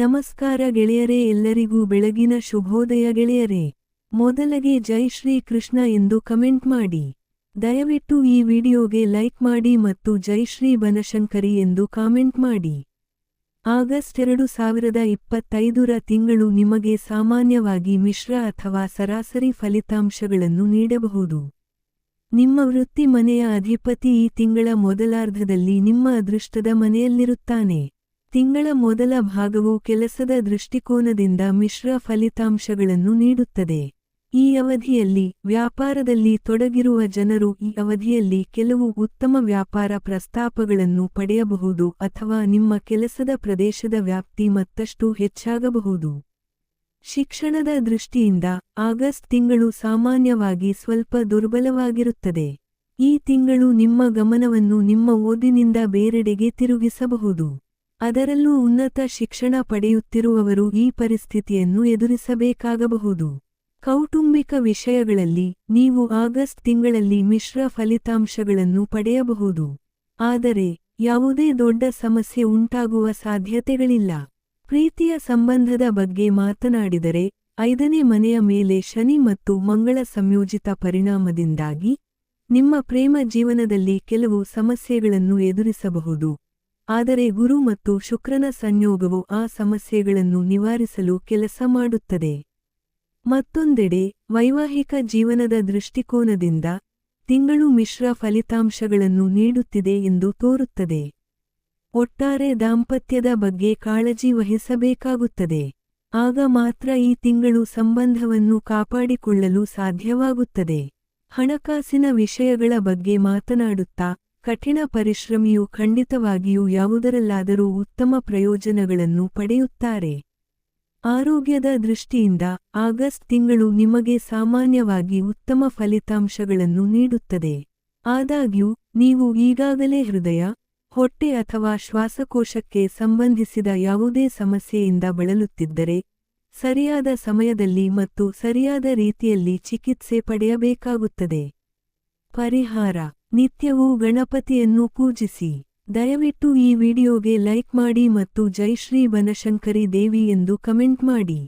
ನಮಸ್ಕಾರ ಗೆಳೆಯರೇ ಎಲ್ಲರಿಗೂ ಬೆಳಗಿನ ಶುಭೋದಯ ಗೆಳೆಯರೇ. ಮೊದಲಗೆ ಜೈ ಶ್ರೀ ಕೃಷ್ಣ ಎಂದು ಕಮೆಂಟ್ ಮಾಡಿ. ದಯವಿಟ್ಟು ಈ ವಿಡಿಯೋಗೆ ಲೈಕ್ ಮಾಡಿ ಮತ್ತು ಜೈ ಶ್ರೀ ಬನಶಂಕರಿ ಎಂದು ಕಾಮೆಂಟ್ ಮಾಡಿ. ಆಗಸ್ಟ್ ಎರಡು ಸಾವಿರದ ಇಪ್ಪತ್ತೈದರ ತಿಂಗಳು ನಿಮಗೆ ಸಾಮಾನ್ಯವಾಗಿ ಮಿಶ್ರ ಅಥವಾ ಸರಾಸರಿ ಫಲಿತಾಂಶಗಳನ್ನು ನೀಡಬಹುದು. ನಿಮ್ಮ ವೃತ್ತಿ ಮನೆಯ ಅಧಿಪತಿ ಈ ತಿಂಗಳ ಮೊದಲಾರ್ಧದಲ್ಲಿ ನಿಮ್ಮ ಅದೃಷ್ಟದ ಮನೆಯಲ್ಲಿರುತ್ತಾನೆ. ತಿಂಗಳ ಮೊದಲ ಭಾಗವು ಕೆಲಸದ ದೃಷ್ಟಿಕೋನದಿಂದ ಮಿಶ್ರ ಫಲಿತಾಂಶಗಳನ್ನು ನೀಡುತ್ತದೆ. ಈ ಅವಧಿಯಲ್ಲಿ ವ್ಯಾಪಾರದಲ್ಲಿ ತೊಡಗಿರುವ ಜನರು ಈ ಅವಧಿಯಲ್ಲಿ ಕೆಲವು ಉತ್ತಮ ವ್ಯಾಪಾರ ಪ್ರಸ್ತಾಪಗಳನ್ನು ಪಡೆಯಬಹುದು ಅಥವಾ ನಿಮ್ಮ ಕೆಲಸದ ಪ್ರದೇಶದ ವ್ಯಾಪ್ತಿ ಮತ್ತಷ್ಟು ಹೆಚ್ಚಾಗಬಹುದು. ಶಿಕ್ಷಣದ ದೃಷ್ಟಿಯಿಂದ ಆಗಸ್ಟ್ ತಿಂಗಳು ಸಾಮಾನ್ಯವಾಗಿ ಸ್ವಲ್ಪ ದುರ್ಬಲವಾಗಿರುತ್ತದೆ. ಈ ತಿಂಗಳು ನಿಮ್ಮ ಗಮನವನ್ನು ನಿಮ್ಮ ಓದಿನಿಂದ ಬೇರೆಡೆಗೆ ತಿರುಗಿಸಬಹುದು. ಅದರಲ್ಲೂ ಉನ್ನತ ಶಿಕ್ಷಣ ಪಡೆಯುತ್ತಿರುವವರು ಈ ಪರಿಸ್ಥಿತಿಯನ್ನು ಎದುರಿಸಬೇಕಾಗಬಹುದು. ಕೌಟುಂಬಿಕ ವಿಷಯಗಳಲ್ಲಿ ನೀವು ಆಗಸ್ಟ್ ತಿಂಗಳಲ್ಲಿ ಮಿಶ್ರ ಫಲಿತಾಂಶಗಳನ್ನು ಪಡೆಯಬಹುದು. ಆದರೆ, ಯಾವುದೇ ದೊಡ್ಡ ಸಮಸ್ಯೆ ಉಂಟಾಗುವ ಸಾಧ್ಯತೆಗಳಿಲ್ಲ. ಪ್ರೀತಿಯ ಸಂಬಂಧದ ಬಗ್ಗೆ ಮಾತನಾಡಿದರೆ, ಐದನೇ ಮನೆಯ ಮೇಲೆ ಶನಿ ಮತ್ತು ಮಂಗಳ ಸಂಯೋಜಿತ ಪರಿಣಾಮದಿಂದಾಗಿ ನಿಮ್ಮ ಪ್ರೇಮ ಜೀವನದಲ್ಲಿ ಕೆಲವು ಸಮಸ್ಯೆಗಳನ್ನು ಎದುರಿಸಬಹುದು. ಆದರೆ ಗುರು ಮತ್ತು ಶುಕ್ರನ ಸಂಯೋಗವು ಆ ಸಮಸ್ಯೆಗಳನ್ನು ನಿವಾರಿಸಲು ಕೆಲಸ ಮಾಡುತ್ತದೆ. ಮತ್ತೊಂದೆಡೆ, ವೈವಾಹಿಕ ಜೀವನದ ದೃಷ್ಟಿಕೋನದಿಂದ ತಿಂಗಳು ಮಿಶ್ರ ಫಲಿತಾಂಶಗಳನ್ನು ನೀಡುತ್ತಿದೆ ಎಂದು ತೋರುತ್ತದೆ. ಒಟ್ಟಾರೆ ದಾಂಪತ್ಯದ ಬಗ್ಗೆ ಕಾಳಜಿ ವಹಿಸಬೇಕಾಗುತ್ತದೆ. ಆಗ ಮಾತ್ರ ಈ ತಿಂಗಳು ಸಂಬಂಧವನ್ನು ಕಾಪಾಡಿಕೊಳ್ಳಲು ಸಾಧ್ಯವಾಗುತ್ತದೆ. ಹಣಕಾಸಿನ ವಿಷಯಗಳ ಬಗ್ಗೆ ಮಾತನಾಡುತ್ತಾ ಕಠಿಣ ಪರಿಶ್ರಮಿಯು ಖಂಡಿತವಾಗಿಯೂ ಯಾವುದರಲ್ಲಾದರೂ ಉತ್ತಮ ಪ್ರಯೋಜನಗಳನ್ನು ಪಡೆಯುತ್ತಾರೆ. ಆರೋಗ್ಯದ ದೃಷ್ಟಿಯಿಂದ ಆಗಸ್ಟ್ ತಿಂಗಳು ನಿಮಗೆ ಸಾಮಾನ್ಯವಾಗಿ ಉತ್ತಮ ಫಲಿತಾಂಶಗಳನ್ನು ನೀಡುತ್ತದೆ. ಆದಾಗ್ಯೂ, ನೀವು ಈಗಾಗಲೇ ಹೃದಯ, ಹೊಟ್ಟೆ ಅಥವಾ ಶ್ವಾಸಕೋಶಕ್ಕೆ ಸಂಬಂಧಿಸಿದ ಯಾವುದೇ ಸಮಸ್ಯೆಯಿಂದ ಬಳಲುತ್ತಿದ್ದರೆ, ಸರಿಯಾದ ಸಮಯದಲ್ಲಿ ಮತ್ತು ಸರಿಯಾದ ರೀತಿಯಲ್ಲಿ ಚಿಕಿತ್ಸೆ ಪಡೆಯಬೇಕಾಗುತ್ತದೆ. ಪರಿಹಾರ ನಿತ್ಯವೂ ಗಣಪತಿಯನ್ನು ಪೂಜಿಸಿ. ದಯವಿಟ್ಟು ಈ ವಿಡಿಯೋಗೆ ಲೈಕ್ ಮಾಡಿ ಮತ್ತು ಜೈ ಶ್ರೀ ಬನಶಂಕರಿ ದೇವಿ ಎಂದು ಕಮೆಂಟ್ ಮಾಡಿ.